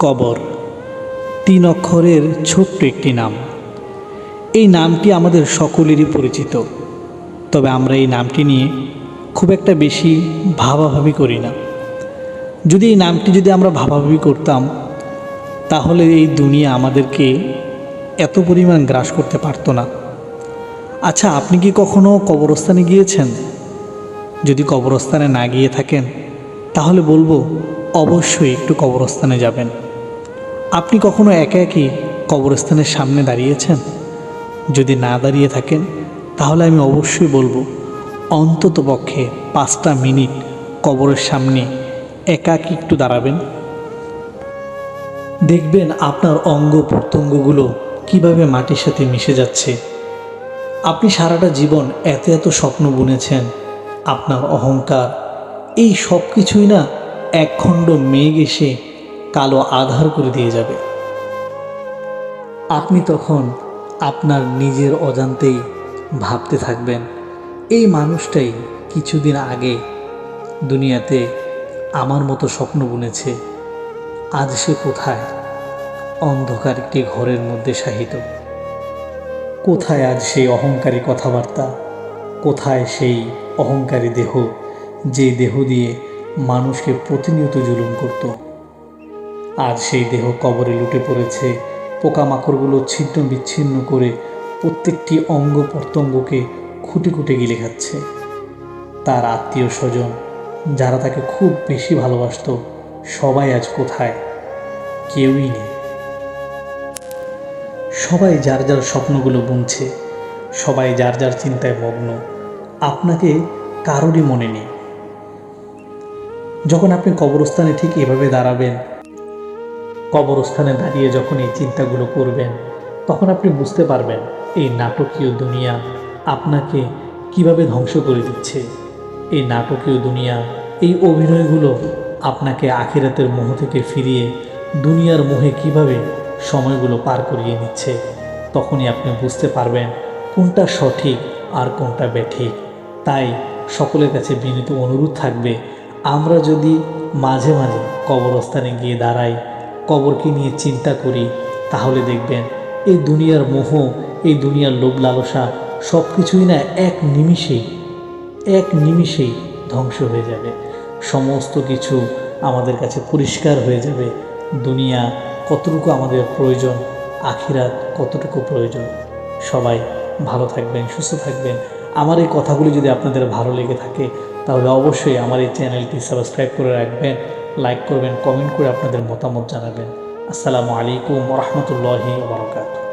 কবর। তিন অক্ষরের ছোট্ট একটি নাম। এই নামটি আমাদের সকলেরই পরিচিত। তবে আমরা এই নামটি নিয়ে খুব একটা বেশি ভাবাভাবি করি না। যদি এই নামটি যদি আমরা ভাবাভাবি করতাম, তাহলে এই দুনিয়া আমাদেরকে এত পরিমাণ গ্রাস করতে পারতো না। আচ্ছা আপনি কি কখনো কবরস্থানে গিয়েছেন? যদি কবরস্থানে না গিয়ে থাকেন, তাহলে বলব অবশ্যই একটু কবরস্থানে যাবেন। আপনি কখনো একা একই কবরস্থানের সামনে দাঁড়িয়েছেন? যদি না দাঁড়িয়ে থাকেন, তাহলে আমি অবশ্যই বলব, অন্তত পক্ষে পাঁচটা মিনিট কবরের সামনে একাকি একটু দাঁড়াবেন। দেখবেন আপনার অঙ্গ প্রত্যঙ্গগুলো কীভাবে মাটির সাথে মিশে যাচ্ছে। আপনি সারাটা জীবন এত এত স্বপ্ন বুনেছেন, আপনার অহংকার, এই সব কিছুই না একখণ্ড মেঘ এসে কালো আধার করে দিয়ে যাবে। আপনি তখন আপনার নিজের অজান্তেই ভাবতে থাকবেন, এই মানুষটাই কিছুদিন আগে দুনিয়াতে আমার মতো স্বপ্ন বুনেছে। আজ সে কোথায়? অন্ধকার একটি ঘরের মধ্যে শাহিত। কোথায় আজ সেই অহংকারী কথাবার্তা? কোথায় সেই অহংকারী দেহ, যে দেহ দিয়ে মানুষকে প্রতিনিয়ত জুলুম করত? আজ সেই দেহ কবরে লুটে পড়েছে। পোকামাকড়গুলো ছিন্ন বিচ্ছিন্ন করে প্রত্যেকটি অঙ্গ প্রত্যঙ্গকে খুঁটে খুঁটে গিলে খাচ্ছে। তার আত্মীয় স্বজন, যারা তাকে খুব বেশি ভালোবাসতো, সবাই আজ কোথায়? কেউই নেই। সবাই যার যার স্বপ্নগুলো বুনছে, সবাই যার যার চিন্তায় মগ্ন, আপনাকে কারোরই মনে নেই। যখন আপনি কবরস্থানে ঠিক এভাবে দাঁড়াবেন কবরস্থানে দাঁড়িয়ে যখন এই চিন্তাগুলো করবেন, তখন আপনি বুঝতে পারবেন এই নাটকীয় দুনিয়া আপনাকে কীভাবে ধ্বংস করে দিচ্ছে। এই নাটকীয় দুনিয়া, এই অভিনয়গুলো আপনাকে আখিরাতের মোহ থেকে ফিরিয়ে দুনিয়ার মোহে কীভাবে সময়গুলো পার করিয়ে নিচ্ছে, তখনই আপনি বুঝতে পারবেন কোনটা সঠিক আর কোনটা বেঠিক। তাই সকলের কাছে বিনীত অনুরোধ থাকবে, আমরা যদি মাঝে মাঝে কবরস্থানে গিয়ে দাঁড়াই কবরকে নিয়ে চিন্তা করি, তাহলে দেখবেন এই দুনিয়ার মোহ, এই দুনিয়ার লোভ লালসা সব কিছুই না এক নিমিষেই এক নিমিষেই ধ্বংস হয়ে যাবে। সমস্ত কিছু আমাদের কাছে পরিষ্কার হয়ে যাবে। দুনিয়া কতটুকু আমাদের প্রয়োজন, আখিরাত কতটুকু প্রয়োজন? সবাই ভালো থাকবেন, সুস্থ থাকবেন। আমার এই কথাগুলি যদি আপনাদের ভালো লেগে থাকে, তাহলে অবশ্যই আমার এই চ্যানেলটি সাবস্ক্রাইব করে রাখবেন। লাইক করবেন কমেন্ট করে আপনাদের মতামত জানাবেন। আসসালামু আলাইকুম রহমতুল্লাহি বারকাত